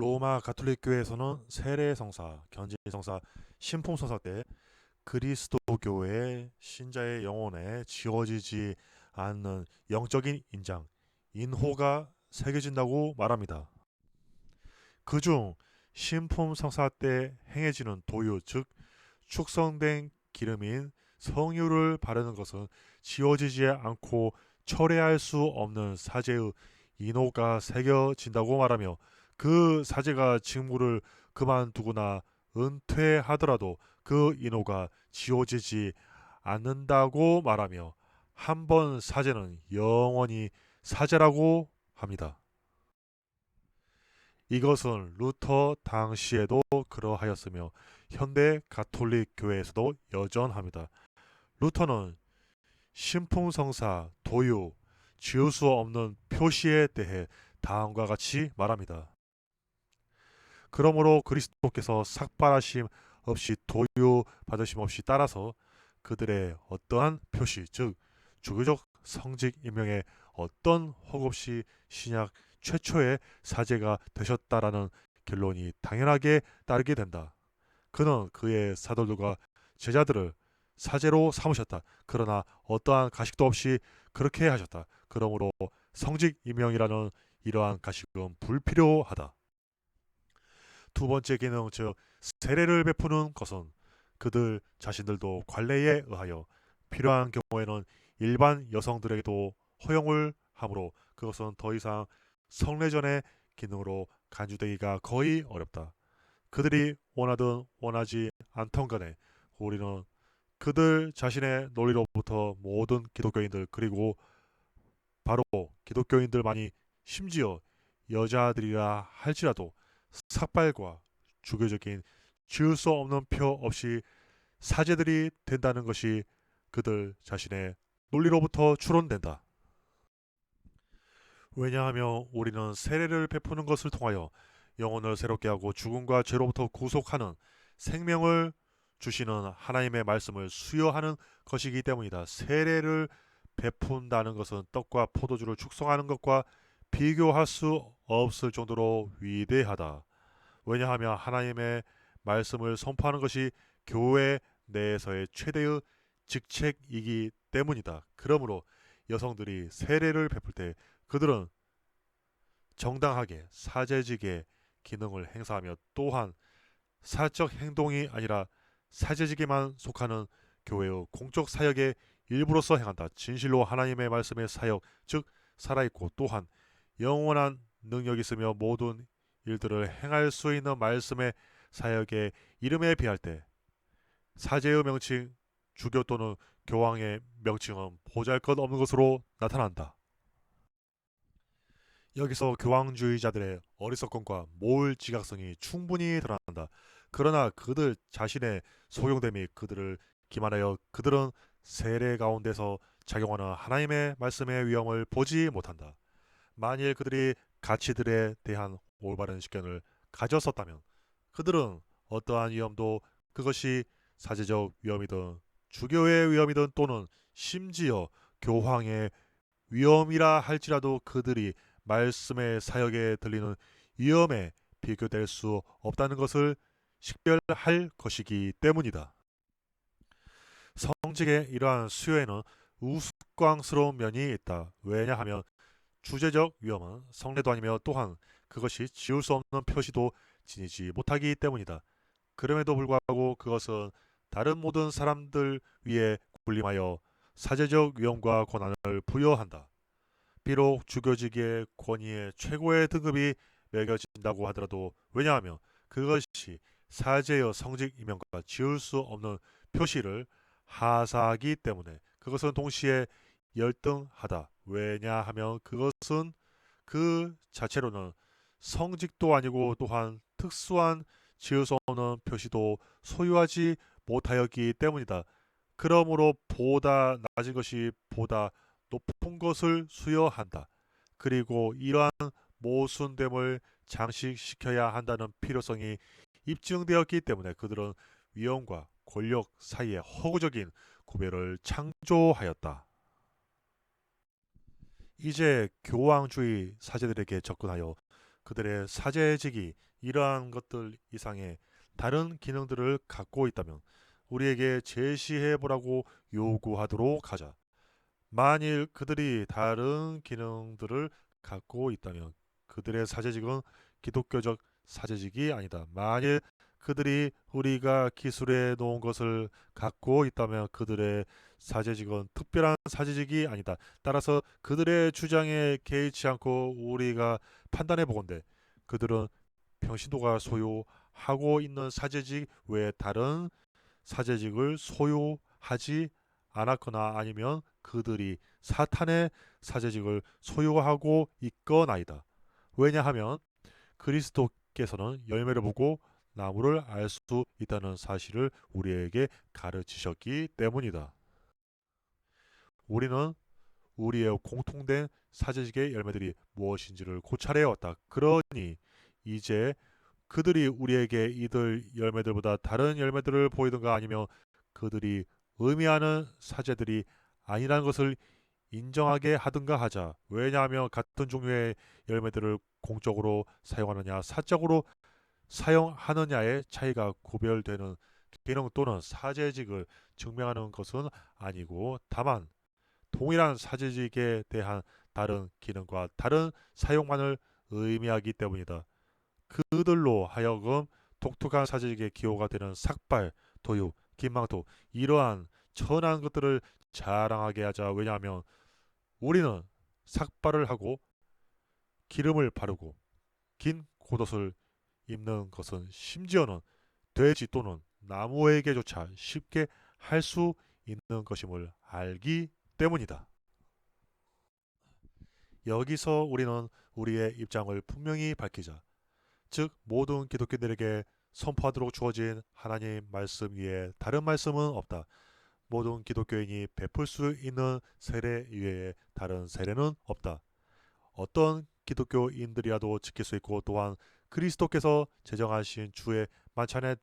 로마 가톨릭 교회에서는 세례 성사, 견지 성사, 신품 성사 때 그리스도 교회의 신자의 영혼에 지워지지 않는 영적인 인장, 인호가 새겨진다고 말합니다. 그중 신품 성사 때 행해지는 도유, 즉 축성된 기름인 성유를 바르는 것은 지워지지 않고 철회할 수 없는 사제의 인호가 새겨진다고 말하며 그 사제가 직무를 그만두거나 은퇴하더라도 그 인호가 지워지지 않는다고 말하며 한 번 사제는 영원히 사제라고 합니다. 이것은 루터 당시에도 그러하였으며 현대 가톨릭 교회에서도 여전합니다. 루터는 신풍성사, 도유, 지울 수 없는 표시에 대해 다음과 같이 말합니다. 그러므로 그리스도께서 삭발하심 없이 도유 받으심 없이 따라서 그들의 어떠한 표시 즉 주교적 성직 임명에 어떤 허 없이 신약 최초의 사제가 되셨다라는 결론이 당연하게 따르게 된다. 그는 그의 사도들과 제자들을 사제로 삼으셨다. 그러나 어떠한 가식도 없이 그렇게 하셨다. 그러므로 성직 임명이라는 이러한 가식은 불필요하다. 두 번째 기능 즉 세례를 베푸는 것은 그들 자신들도 관례에 의하여 필요한 경우에는 일반 여성들에게도 허용을 하므로 그것은 더 이상 성례전의 기능으로 간주되기가 거의 어렵다. 그들이 원하든 원하지 않던 간에 우리는 그들 자신의 논리로부터 모든 기독교인들 그리고 바로 기독교인들만이 심지어 여자들이라 할지라도 삭발과 주교적인 지을 수 없는 표 없이 사제들이 된다는 것이 그들 자신의 논리로부터 추론된다. 왜냐하면 우리는 세례를 베푸는 것을 통하여 영혼을 새롭게 하고 죽음과 죄로부터 구속하는 생명을 주시는 하나님의 말씀을 수여하는 것이기 때문이다. 세례를 베푼다는 것은 떡과 포도주를 축성하는 것과 비교할 수 없을 정도로 위대하다. 왜냐하면 하나님의 말씀을 선포하는 것이 교회 내에서의 최대의 직책이기 때문이다. 그러므로 여성들이 세례를 베풀 때 그들은 정당하게 사제직의 기능을 행사하며 또한 사적 행동이 아니라 사제직에만 속하는 교회의 공적 사역의 일부로서 행한다. 진실로 하나님의 말씀의 사역, 즉 살아있고 또한 영원한 능력이 있으며 모든 일들을 행할 수 있는 말씀의 사역의 이름에 비할 때 사제의 명칭, 주교 또는 교황의 명칭은 보잘것없는 것으로 나타난다. 여기서 교황주의자들의 어리석음과 모을 지각성이 충분히 드러난다. 그러나 그들 자신의 소용됨이 그들을 기만하여 그들은 세례 가운데서 작용하는 하나님의 말씀의 위험을 보지 못한다. 만일 그들이 가치들에 대한 올바른 식견을 가졌었다면 그들은 어떠한 위험도 그것이 사제적 위험이든 주교의 위험이든 또는 심지어 교황의 위험이라 할지라도 그들이 말씀의 사역에 들리는 위험에 비교될 수 없다는 것을 식별할 것이기 때문이다. 성직의 이러한 수요에는 우스꽝스러운 면이 있다. 왜냐하면 주제적 위험은 성례도 아니며 또한 그것이 지울 수 없는 표시도 지니지 못하기 때문이다. 그럼에도 불구하고 그것은 다른 모든 사람들 위에 군림하여 사제적 위험과 권한을 부여한다. 비록 주교직의 권위의 최고의 등급이 매겨진다고 하더라도 왜냐하면 그것이 사제의 성직 이명과 지울 수 없는 표시를 하사하기 때문에 그것은 동시에 열등하다. 왜냐하면 그것은 그 자체로는 성직도 아니고 또한 특수한 수 없는 표시도 소유하지 못하였기 때문이다. 그러므로 보다 낮은 것이 보다 높은 것을 수여한다. 그리고 이러한 모순됨을 장식시켜야 한다는 필요성이 입증되었기 때문에 그들은 위험과 권력 사이에 허구적인 구별을 창조하였다. 이제 교황주의 사제들에게 접근하여 그들의 사제직이 이러한 것들 이상의 다른 기능들을 갖고 있다면 우리에게 제시해 보라고 요구하도록 하자. 만일 그들이 다른 기능들을 갖고 있다면 그들의 사제직은 기독교적 사제직이 아니다. 만일 그들이 우리가 기술해 놓은 것을 갖고 있다면 그들의 사제직은 특별한 사제직이 아니다. 따라서 그들의 주장에 개의치 않고 우리가 판단해 보건대 그들은 평신도가 소유하고 있는 사제직 외에 다른 사제직을 소유하지 않았거나 아니면 그들이 사탄의 사제직을 소유하고 있거나이다. 왜냐하면 그리스도께서는 열매를 보고 나무를 알 수 있다는 사실을 우리에게 가르치셨기 때문이다. 우리는 우리의 공통된 사제직의 열매들이 무엇인지를 고찰해 왔다. 그러니 이제 그들이 우리에게 이들 열매들보다 다른 열매들을 보이든가 아니면 그들이 의미하는 사제들이 아니라는 것을 인정하게 하든가 하자. 왜냐하면 같은 종류의 열매들을 공적으로 사용하느냐 사적으로 사용하느냐의 차이가 구별되는 기능 또는 사제직을 증명하는 것은 아니고 다만 동일한 사제직에 대한 다른 기능과 다른 사용만을 의미하기 때문이다. 그들로 하여금 독특한 사제직의 기호가 되는 삭발, 도유, 긴망토 이러한 천한 것들을 자랑하게 하자. 왜냐하면 우리는 삭발을 하고 기름을 바르고 긴 겉옷을 입는 것은 심지어는 돼지 또는 나무에게조차 쉽게 할 수 있는 것임을 알기 때문이다. 여기서 우리는 우리의 입장을 분명히 밝히자. 즉 모든 기독교인들에게 선포하도록 주어진 하나님 말씀 위에 다른 말씀은 없다. 모든 기독교인이 베풀 수 있는 세례 이외에 다른 세례는 없다. 어떤 기독교인들이라도 지킬 수 있고 또한 그리스도께서 제정하신 주의 만찬에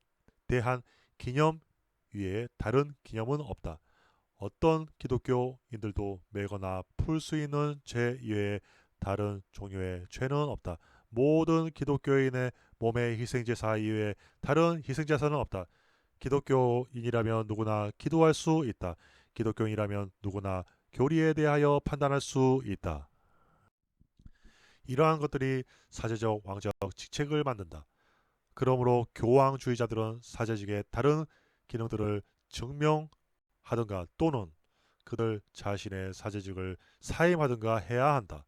대한 기념 위에 다른 기념은 없다. 어떤 기독교인들도 매거나 풀 수 있는 죄 이외에 다른 종류의 죄는 없다. 모든 기독교인의 몸의 희생제사 이외에 다른 희생제사는 없다. 기독교인이라면 누구나 기도할 수 있다. 기독교인이라면 누구나 교리에 대하여 판단할 수 있다. 이러한 것들이 사제적 왕적 직책을 만든다. 그러므로 교황주의자들은 사제직의 다른 기능들을 증명하든가 또는 그들 자신의 사제직을 사임하든가 해야 한다.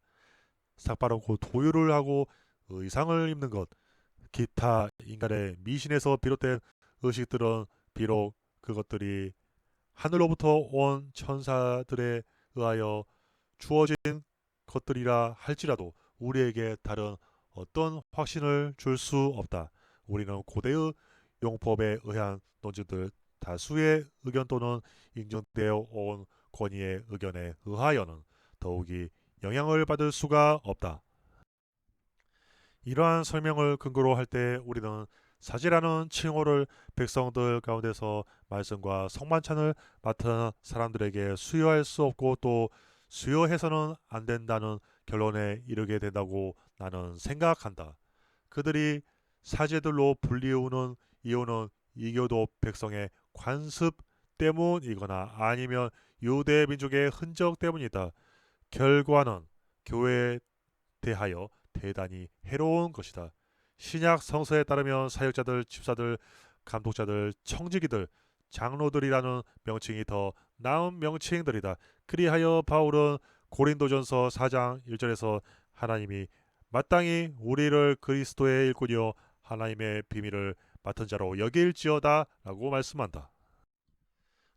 삭바르고 도유를 하고 의상을 입는 것, 기타 인간의 미신에서 비롯된 의식들은 비록 그것들이 하늘로부터 온 천사들에 의하여 주어진 것들이라 할지라도 우리에게 다른 어떤 확신을 줄 수 없다. 우리는 고대의 용법에 의한 논지들 다수의 의견 또는 인정되어 온 권위의 의견에 의하여는 더욱이 영향을 받을 수가 없다. 이러한 설명을 근거로 할 때 우리는 사지라는 칭호를 백성들 가운데서 말씀과 성만찬을 맡은 사람들에게 수여할 수 없고 또 수여해서는 안 된다는 결론에 이르게 된다고 나는 생각한다. 그들이 사제들로 불리우는 이유는 이교도 백성의 관습 때문이거나 아니면 유대 민족의 흔적 때문이다. 결과는 교회에 대하여 대단히 해로운 것이다. 신약 성서에 따르면 사역자들, 집사들, 감독자들, 청지기들, 장로들이라는 명칭이 더 나은 명칭들이다. 그리하여 바울은 고린도전서 4장 1절에서 하나님이 마땅히 우리를 그리스도의 일꾼이요 하나님의 비밀을 맡은 자로 여길지어다라고 말씀한다.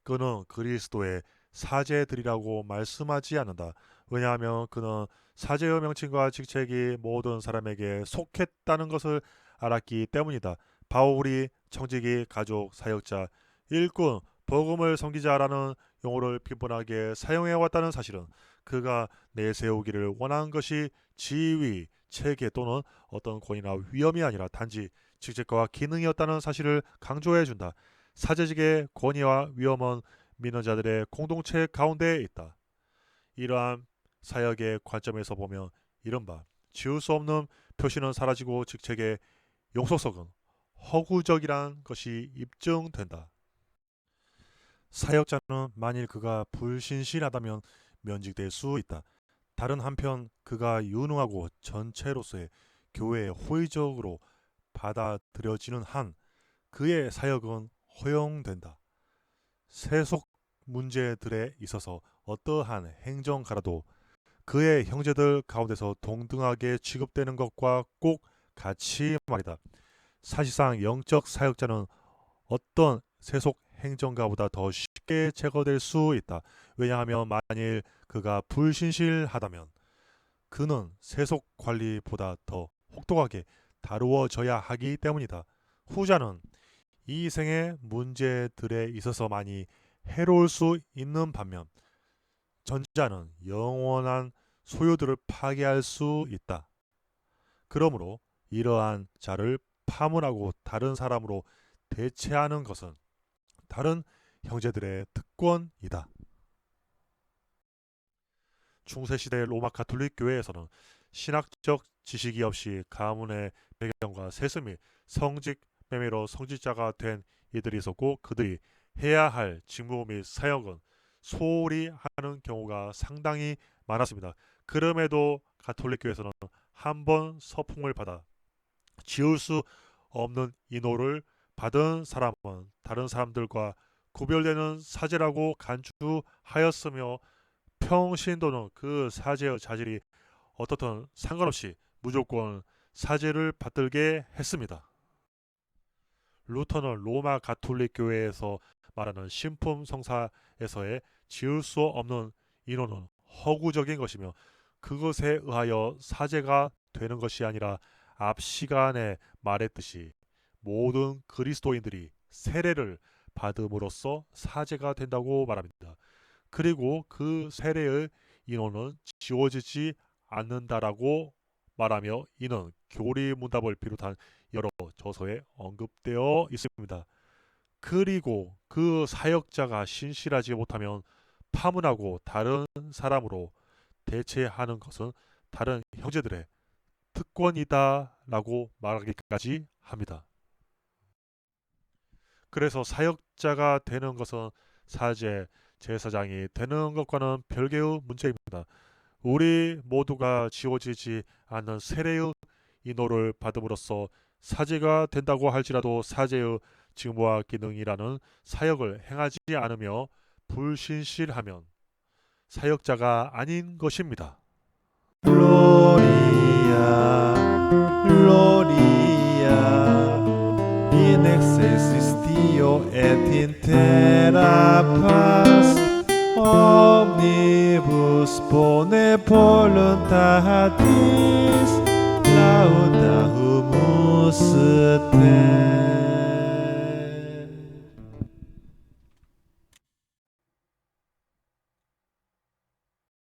그는 그리스도의 사제들이라고 말씀하지 않는다. 왜냐하면 그는 사제의 명칭과 직책이 모든 사람에게 속했다는 것을 알았기 때문이다. 바울이 청지기, 가족, 사역자, 일꾼, 복음을 섬기자라는 용어를 빈번하게 사용해 왔다는 사실은 그가 내세우기를 원한 것이 지위, 체계 또는 어떤 권위나 위험이 아니라 단지 직책과 기능이었다는 사실을 강조해 준다. 사제직의 권위와 위험은 믿는 자들의 공동체 가운데에 있다. 이러한 사역의 관점에서 보면 이른바 지울 수 없는 표시는 사라지고 직책의 용속성은 허구적이란 것이 입증된다. 사역자는 만일 그가 불신실하다면 면직될 수 있다. 다른 한편 그가 유능하고 전체로서의 교회에 호의적으로 받아들여지는 한 그의 사역은 허용된다. 세속 문제들에 있어서 어떠한 행정가라도 그의 형제들 가운데서 동등하게 취급되는 것과 꼭 같이 말이다. 사실상 영적 사역자는 어떤 세속 행정가보다 더 쉽게 제거될 수 있다. 왜냐하면 만일 그가 불신실하다면 그는 세속 관리보다 더 혹독하게 다루어져야 하기 때문이다. 후자는 이 생의 문제들에 있어서 많이 해로울 수 있는 반면 전자는 영원한 소유들을 파괴할 수 있다. 그러므로 이러한 자를 파문하고 다른 사람으로 대체하는 것은 다른 형제들의 특권이다. 중세시대 로마 가톨릭 교회에서는 신학적 지식이 없이 가문의 배경과 세습 및 성직 매매로 성직자가 된 이들이 있었고 그들이 해야 할 직무 및 사역은 소홀히 하는 경우가 상당히 많았습니다. 그럼에도 가톨릭 교회에서는 한 번 서풍을 받아 지울 수 없는 인호를 받은 사람은 다른 사람들과 구별되는 사제라고 간주하였으며 평신도는 그 사제의 자질이 어떻든 상관없이 무조건 사제를 받들게 했습니다. 루터는 로마 가톨릭 교회에서 말하는 신품 성사에서의 지울 수 없는 인호는 허구적인 것이며 그것에 의하여 사제가 되는 것이 아니라 앞 시간에 말했듯이 모든 그리스도인들이 세례를 받음으로써 사제가 된다고 말합니다. 그리고 그 세례의 인원은 지워지지 않는다라고 말하며 이는 교리 문답을 비롯한 여러 저서에 언급되어 있습니다. 그리고 그 사역자가 신실하지 못하면 파문하고 다른 사람으로 대체하는 것은 다른 형제들의 특권이다라고 말하기까지 합니다. 그래서 사역자가 되는 것은 사제, 제사장이 되는 것과는 별개의 문제입니다. 우리 모두가 지워지지 않는 세례의 인호를 받음으로써 사제가 된다고 할지라도 사제의 직무와 기능이라는 사역을 행하지 않으며 불신실하면 사역자가 아닌 것입니다. Gloria,